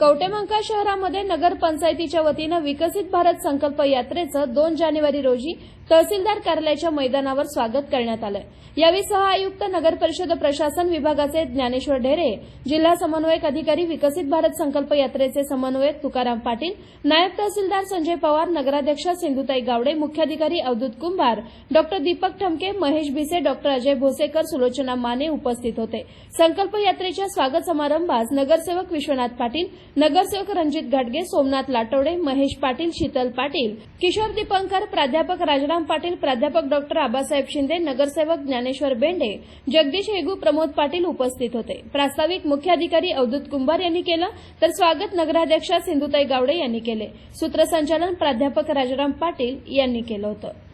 कवटेमंका शहरामध्ये नगरपंचायतीच्या वतीनं विकसित भारत संकल्प यात्रेचं दोन जानेवारी रोजी तहसीलदार कार्यालयाच्या मैदानावर स्वागत करण्यात आलं यावेळी सहआयुक्त नगर परिषद प्रशासन विभागाचे ज्ञानेश्वर ढेरे जिल्हा समन्वयक अधिकारी विकसित भारत संकल्प यात्रेचे समन्वयक तुकाराम पाटील नायब तहसीलदार संजय पवार नगराध्यक्ष सिंधुताई गावडे मुख्याधिकारी अवधूत कुंभार डॉ दीपक ठमके महेश भिसे डॉ अजय भोसेकर सुलोचना माने उपस्थित होते. संकल्प यात्रेच्या स्वागत समारंभास नगरसेवक विश्वनाथ पाटील नगरसेवक रणजित घाटगे सोमनाथ लाटवडे महेश पाटील शीतल पाटील किशोर दीपंकर प्राध्यापक राजाराम पाटील प्राध्यापक डॉक्टर आबासाहेब शिंदे नगरसेवक ज्ञानेश्वर बेंडे जगदीश हेगू प्रमोद पाटील उपस्थित होते. प्रास्ताविक मुख्याधिकारी अवधूत कुंभार यांनी केलं तर स्वागत नगराध्यक्षा सिंधुताई गावडे यांनी केले. सूत्रसंचालन प्राध्यापक राजाराम पाटील यांनी केलं होतं.